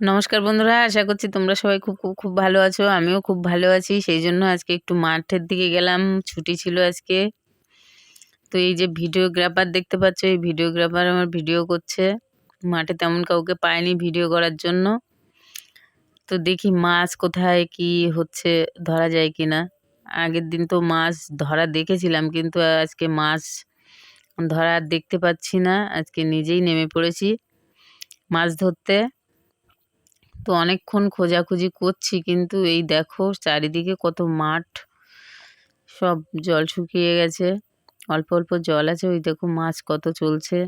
নমস্কার বন্ধুরা, আশা করছি তোমরা সবাই খুব খুব খুব ভালো আছো। আমিও খুব ভালো আছি, সেই জন্য আজকে একটু মাঠের দিকে গেলাম, ছুটি ছিল আজকে। তো এই যে ভিডিওগ্রাফার দেখতে পাচ্ছ, এই ভিডিওগ্রাফার আমার ভিডিও করছে। মাঠে তেমন কাউকে পায়নি ভিডিও করার জন্য। তো দেখি মাছ কোথায়, কি হচ্ছে, ধরা যায় কি না। আগের দিন তো মাছ ধরা দেখেছিলাম, কিন্তু আজকে মাছ ধরা দেখতে পাচ্ছি না। আজকে নিজেই নেমে পড়েছি মাছ ধরতে। তো অনেকক্ষণ খোঁজাখুঁজি করছি, কিন্তু এই দেখো চারিদিকে কত মাঠ। সব জল শুকিয়ে গেছে, অল্প অল্প জল আছে, ওই দেখো মাছ কত চলছে।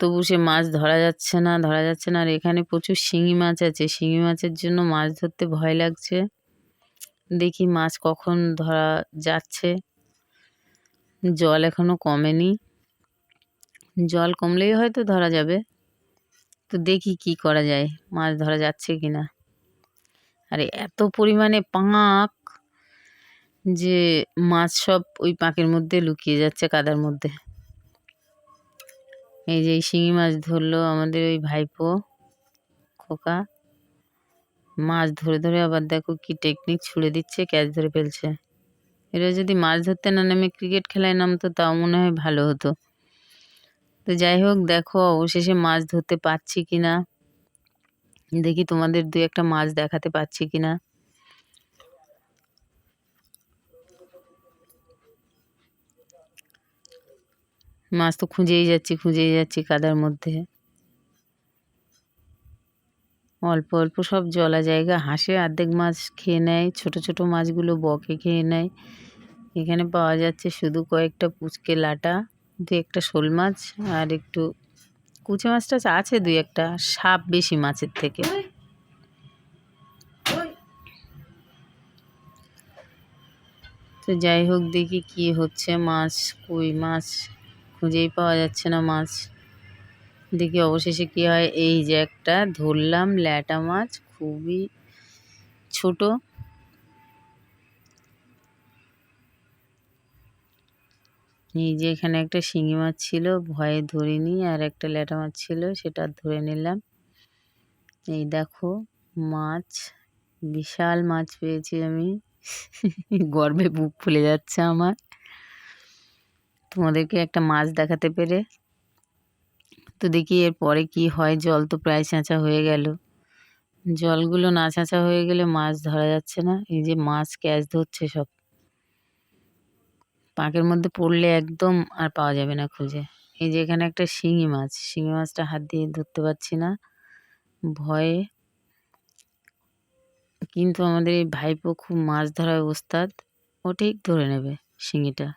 তবু সে মাছ ধরা যাচ্ছে না, ধরা যাচ্ছে না, আর এখানে প্রচুর শিঙি মাছ আছে, শিঙি মাছের জন্য মাছ ধরতে ভয় লাগছে। দেখি মাছ কখন ধরা যাচ্ছে। জল এখনও কমেনি। জল কমলেই হয়তো ধরা যাবে। তো দেখি কি করা যায়, মাছ ধরা যাচ্ছে কি না আরে এত পরিমাণে পাঁক যে মাছ সব ওই পাঁকের মধ্যে লুকিয়ে যাচ্ছে কাদার মধ্যে। এই যে শিঙি মাছ ধরলো আমাদের ওই ভাইপো, খোকা। মাছ ধরে ধরে আবার দেখো কি টেকনিক ছুড়ে দিচ্ছে ক্যাচ ধরে ফেলছে। এরা যদি মাছ ধরতে না নামে ক্রিকেট খেলায় নামতো, তাও মনে হয় ভালো হতো। তো যাই হোক, দেখো অবশেষে মাছ ধরতে পারছি কি না দেখি তোমাদের দু একটা মাছ দেখাতে পারছি কি না মাছ তো খুঁজেই যাচ্ছি খুঁজেই যাচ্ছি কাদার মধ্যে। অল্প অল্প সব জলা জায়গা, হাঁসে অর্ধেক মাছ খেয়ে নেয়, ছোট ছোট মাছগুলো বকে খেয়ে নেয়। এখানে পাওয়া যাচ্ছে শুধু কয়েকটা পুচকে লাটা। দু একটা শোল মাছ আর একটু কুচে মাছ টাছ আছে দুই একটা সাপ বেশি মাছের থেকে। তো যাই হোক দেখি কি হচ্ছে মাছ, কই মাছ, খুঁজেই পাওয়া যাচ্ছে না মাছ। দেখি অবশেষে কি হয়, এই যে একটা ধরলাম ল্যাটা মাছ, খুবই ছোট। এই যে এখানে একটা শিঙি মাছ ছিল, ভয়ে ধরিনি আর একটা ল্যাটা মাছ ছিল, সেটা ধরে নিলাম। এই দেখো, মাছ, বিশাল মাছ পেয়েছি আমি। গর্বে বুক ফুলে যাচ্ছে আমার। তোমাদেরকে একটা মাছ দেখাতে পেরে। তো দেখি এর পরে কি হয়, জল তো প্রায় চেঁচা হয়ে গেল। জলগুলো না চেঁচা হয়ে গেলে মাছ ধরা যাচ্ছে না। এই যে মাছ ক্যাচ ধরছে সব। পাঁকের মধ্যে পড়লে একদম আর পাওয়া যাবে না খুঁজে। এই যে এখানে একটা শিঙি মাছ, শিঙি মাছটা হাত দিয়ে ধরতে পারছি না। ভয়ে। কিন্তু আমাদের এই ভাইপো খুব মাছ ধরার ওস্তাদ, ও ঠিক ধরে নেবে শিঙিটা।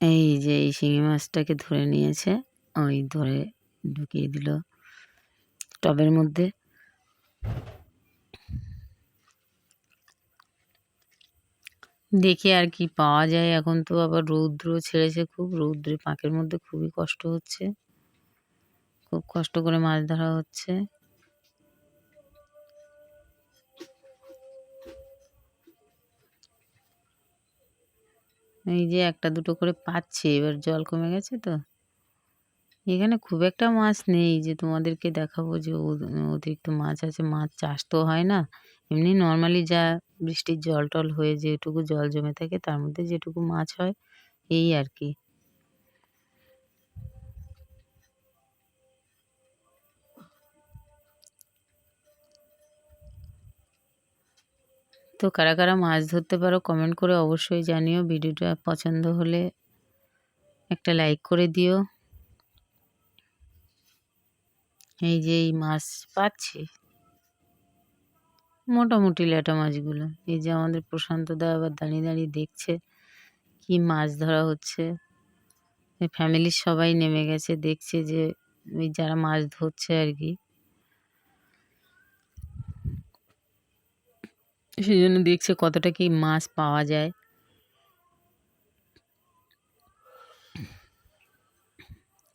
এই যে এই শিঙি মাছটাকে ধরে নিয়েছে, ওই ধরে ঢুকিয়ে দিল টবের মধ্যে। দেখি আর কি পাওয়া যায়। এখন তো আবার রৌদ্র ছেড়েছে খুব, রৌদ্রে পাঁকের মধ্যে খুবই কষ্ট হচ্ছে। খুব কষ্ট করে মাছ ধরা হচ্ছে। এই যে একটা দুটো করে পাচ্ছে, এবার জল কমে গেছে তো। এখানে খুব একটা মাছ নেই যে তোমাদেরকে দেখাবো যে অতিরিক্ত মাছ আছে। মাছ চাষ তো হয় না। এমনি নর্মালি যা বৃষ্টির জল টল হয়ে যেটুকু জল জমে থাকে, তার মধ্যে যেটুকু মাছ হয়, এই আর কি। তো কারা কারা মাছ ধরতে পারো কমেন্ট করে অবশ্যই জানিও। ভিডিওটা পছন্দ হলে একটা লাইক করে দিও। এই যে এই মাছ পাচ্ছি। মোটামুটি ল্যাটা মাছগুলো। এই যে আমাদের প্রশান্ত দা আবার দাঁড়িয়ে দাঁড়িয়ে দেখছে কি মাছ ধরা হচ্ছে। ফ্যামিলির সবাই নেমে গেছে, দেখছে যে ওই যারা মাছ ধরছে আর কি। সেই জন্য দেখছে কতটা কি মাছ পাওয়া যায়।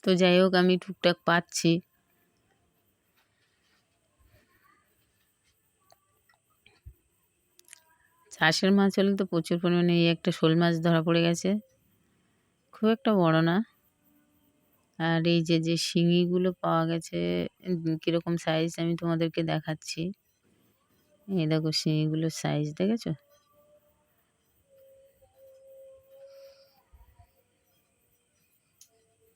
তো যাই হোক, আমি টুকটাক পাচ্ছি। চাষের মাছ হলে তো প্রচুর পরিমাণে এই একটা শোল মাছ ধরা পড়ে গেছে। খুব একটা বড় না। আর এই যে যে শিঙিগুলো পাওয়া গেছে কীরকম সাইজ আমি তোমাদেরকে দেখাচ্ছি। এই দেখো শিঙিগুলোর সাইজ দেখেছ?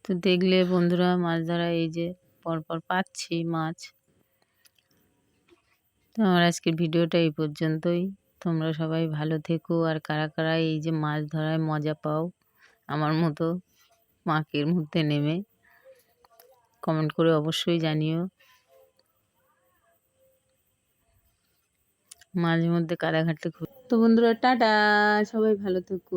তো দেখলে বন্ধুরা, মাছ ধরা এই যে, পরপর পাচ্ছি মাছ। তো আমার আজকের ভিডিওটা এই পর্যন্তই। তোমরা সবাই ভালো থেকো। আর কারা কারা এই যে মাছ ধরায় মজা পাও, আমার মতো মাকের মধ্যে নেমে কমেন্ট করে অবশ্যই জানিও। মাঝে মধ্যে কারাঘাটে তো বন্ধুরা, টাটা! সবাই ভালো থেকো।